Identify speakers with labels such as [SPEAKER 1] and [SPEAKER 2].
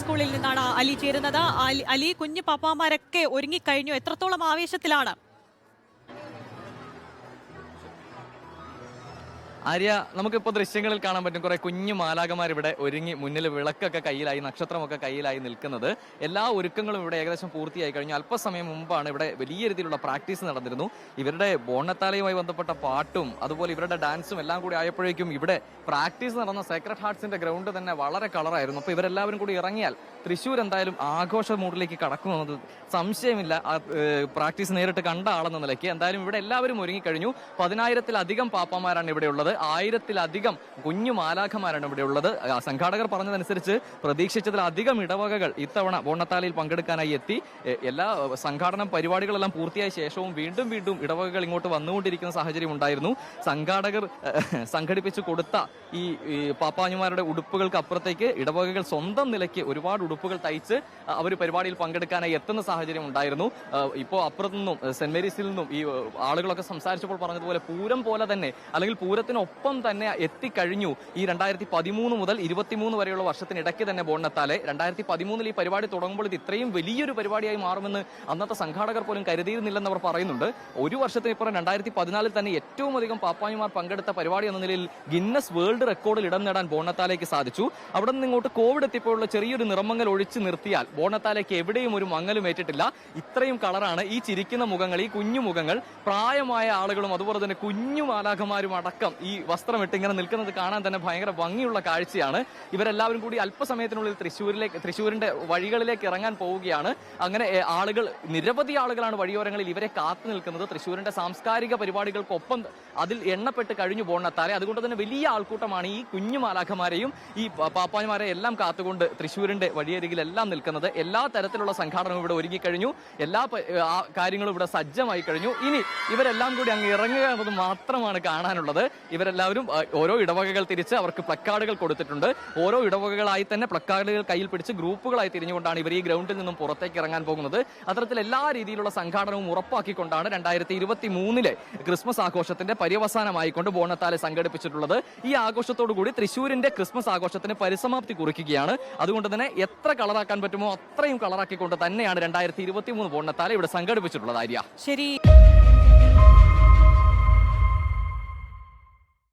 [SPEAKER 1] സ്കൂളിൽ നിന്നാണ് അലി ചേരുന്നത്. അലി കുഞ്ഞു പാപ്പാമാരൊക്കെ ഒരുങ്ങിക്കഴിഞ്ഞു. എത്രത്തോളം ആവേശത്തിലാണ്?
[SPEAKER 2] ആര്യ നമുക്കിപ്പോൾ ദൃശ്യങ്ങളിൽ കാണാൻ പറ്റും. കുറെ കുഞ്ഞു മാലാകമാർ ഇവിടെ ഒരുങ്ങി മുന്നിൽ വിളക്കൊക്കെ കയ്യിലായി നക്ഷത്രമൊക്കെ കയ്യിലായി നിൽക്കുന്നത്. എല്ലാ ഒരുക്കങ്ങളും ഇവിടെ ഏകദേശം പൂർത്തിയായി കഴിഞ്ഞു. അല്പസമയം മുമ്പാണ് ഇവിടെ വലിയ രീതിയിലുള്ള പ്രാക്ടീസ് നടന്നിരുന്നു. ഇവരുടെ ബോണത്താലയുമായി ബന്ധപ്പെട്ട പാട്ടും അതുപോലെ ഇവരുടെ ഡാൻസും എല്ലാം കൂടി ആയപ്പോഴേക്കും ഇവിടെ പ്രാക്ടീസ് നടന്ന സേക്രഡ് ഹാർട്സിന്റെ ഗ്രൗണ്ട് തന്നെ വളരെ കളറായിരുന്നു. അപ്പോൾ ഇവരെല്ലാവരും കൂടി ഇറങ്ങിയാൽ തൃശ്ശൂർ എന്തായാലും ആഘോഷ മൂഡിലേക്ക് കടക്കുമെന്നത് സംശയമില്ല. പ്രാക്ടീസ് നേരിട്ട് കണ്ട ആളെന്ന നിലയ്ക്ക്. എന്തായാലും ഇവിടെ എല്ലാവരും ഒരുങ്ങിക്കഴിഞ്ഞു പതിനായിരത്തിലധികം പാപ്പമാരാണ് ഇവിടെ ഉള്ളത്. ആയിരത്തിലധികം കുഞ്ഞു മാലാഖമാരാണ് ഇവിടെ ഉള്ളത്. സംഘാടകർ പറഞ്ഞതനുസരിച്ച് പ്രതീക്ഷിച്ചതിലധികം ഇടവകകൾ ഇത്തവണ ബോണത്താലയിൽ പങ്കെടുക്കാനായി എത്തി. എല്ലാ സംഘാടന പരിപാടികളെല്ലാം പൂർത്തിയായ ശേഷവും വീണ്ടും വീണ്ടും ഇടവകകൾ ഇങ്ങോട്ട് വന്നുകൊണ്ടിരിക്കുന്ന സാഹചര്യം ഉണ്ടായിരുന്നു. സംഘാടകർ സംഘടിപ്പിച്ചു കൊടുത്ത ഈ പാപ്പാഞ്ഞുമാരുടെ ഉടുപ്പുകൾക്ക് അപ്പുറത്തേക്ക് ഇടവകകൾ സ്വന്തം നിലയ്ക്ക് ഒരുപാട് ഉടുപ്പുകൾ തയ്ച്ച് അവർ പരിപാടിയിൽ പങ്കെടുക്കാനായി എത്തുന്ന സാഹചര്യം ഉണ്ടായിരുന്നു. ഇപ്പോൾ അപ്പുറത്തു നിന്നും സെന്റ് മേരീസിൽ നിന്നും ഈ ആളുകളൊക്കെ സംസാരിച്ചപ്പോൾ പറഞ്ഞതുപോലെ പൂരം പോലെ തന്നെ അല്ലെങ്കിൽ പൂരത്തിനൊപ്പം തന്നെ എത്തിക്കഴിഞ്ഞു. ഈ രണ്ടായിരത്തി പതിമൂന്ന് മുതൽ ഇരുപത്തിമൂന്ന് വരെയുള്ള വർഷത്തിനിടയ്ക്ക് തന്നെ ബോണ്ണത്താലെ രണ്ടായിരത്തി പതിമൂന്നിൽ ഈ പരിപാടി തുടങ്ങുമ്പോൾ ഇത് ഇത്രയും വലിയൊരു പരിപാടിയായി മാറുമെന്ന് അന്നത്തെ സംഘാടകർ പോലും കരുതിയിരുന്നില്ലെന്ന് അവർ പറയുന്നുണ്ട്. ഒരു വർഷത്തിന് ഇപ്പുറം രണ്ടായിരത്തി പതിനാലിൽ തന്നെ ഏറ്റവും അധികം പാപ്പായിമാർ പങ്കെടുത്ത പരിപാടി എന്ന നിലയിൽ ഗിന്നസ് വേൾഡ് റെക്കോർഡിൽ ഇടം നേടാൻ ബോണത്താലേക്ക് സാധിച്ചു. അവിടെ നിന്ന് ഇങ്ങോട്ട് കോവിഡ് എത്തിയപ്പോഴുള്ള ചെറിയൊരു നിറമങ്ങൽ ഒഴിച്ചു നിർത്തിയാൽ ബോണത്താലേക്ക് എവിടെയും ഒരു മങ്ങലും ഏറ്റിട്ടില്ല. ഇത്രയും കളറാണ് ഈ ചിരിക്കുന്ന മുഖങ്ങൾ ഈ കുഞ്ഞു മുഖങ്ങൾ. പ്രായമായ ആളുകളും അതുപോലെ തന്നെ കുഞ്ഞു മാലാഖമാരും അടക്കം വസ്ത്രം ഇട്ട് ഇങ്ങനെ നിൽക്കുന്നത് കാണാൻ തന്നെ ഭയങ്കര ഭംഗിയുള്ള കാഴ്ചയാണ്. ഇവരെല്ലാവരും കൂടി അല്പസമയത്തിനുള്ളിൽ തൃശ്ശൂരിലേക്ക് തൃശ്ശൂരിന്റെ വഴികളിലേക്ക് ഇറങ്ങാൻ പോവുകയാണ്. അങ്ങനെ ആളുകൾ നിരവധി ആളുകളാണ് വഴിയോരങ്ങളിൽ ഇവരെ കാത്തു നിൽക്കുന്നത്. തൃശ്ശൂരിന്റെ സാംസ്കാരിക പരിപാടികൾക്കൊപ്പം അതിൽ എണ്ണപ്പെട്ട് കഴിഞ്ഞു പോണത്താലെ അതുകൊണ്ട് തന്നെ വലിയ ആൾക്കൂട്ടമാണ് ഈ കുഞ്ഞു മാലാഖമാരെയും ഈ പാപ്പാന്മാരെ എല്ലാം കാത്തുകൊണ്ട് തൃശ്ശൂരിന്റെ വഴിയരികിലെല്ലാം നിൽക്കുന്നത്. എല്ലാ തരത്തിലുള്ള സംഘാടനവും ഇവിടെ ഒരുങ്ങിക്കഴിഞ്ഞു. എല്ലാ കാര്യങ്ങളും ഇവിടെ സജ്ജമായി കഴിഞ്ഞു. ഇനി ഇവരെല്ലാം കൂടി അങ്ങ് ഇറങ്ങുക എന്നത് മാത്രമാണ് കാണാനുള്ളത്. ഇവരെല്ലാവരും ഓരോ ഇടവകകൾ തിരിച്ച് അവർക്ക് പ്ലക്കാർഡുകൾ കൊടുത്തിട്ടുണ്ട്. ഓരോ ഇടവകകളായി തന്നെ പ്ലക്കാർഡുകൾ കയ്യിൽ പിടിച്ച് ഗ്രൂപ്പുകളായി തിരിഞ്ഞുകൊണ്ടാണ് ഇവർ ഈ ഗ്രൗണ്ടിൽ നിന്നും പുറത്തേക്ക് ഇറങ്ങാൻ പോകുന്നത്. അത്തരത്തിൽ എല്ലാ രീതിയിലുള്ള സംഘാടനവും ഉറപ്പാക്കിക്കൊണ്ടാണ് രണ്ടായിരത്തി ഇരുപത്തി മൂന്നിലെ ക്രിസ്മസ് ആഘോഷത്തിന്റെ പര്യവസാനമായിക്കൊണ്ട് ബോണത്താലെ സംഘടിപ്പിച്ചിട്ടുള്ളത്. ഈ ആഘോഷത്തോടു കൂടി തൃശ്ശൂരിന്റെ ക്രിസ്മസ് ആഘോഷത്തിന് പരിസമാപ്തി കുറിക്കുകയാണ്. അതുകൊണ്ട് തന്നെ എത്ര കളറാക്കാൻ പറ്റുമോ അത്രയും കളറാക്കിക്കൊണ്ട് തന്നെയാണ് രണ്ടായിരത്തി ഇരുപത്തി മൂന്ന് ബോണത്താലെ ഇവിടെ സംഘടിപ്പിച്ചിട്ടുള്ളത് ആര്യ.
[SPEAKER 1] ശരി.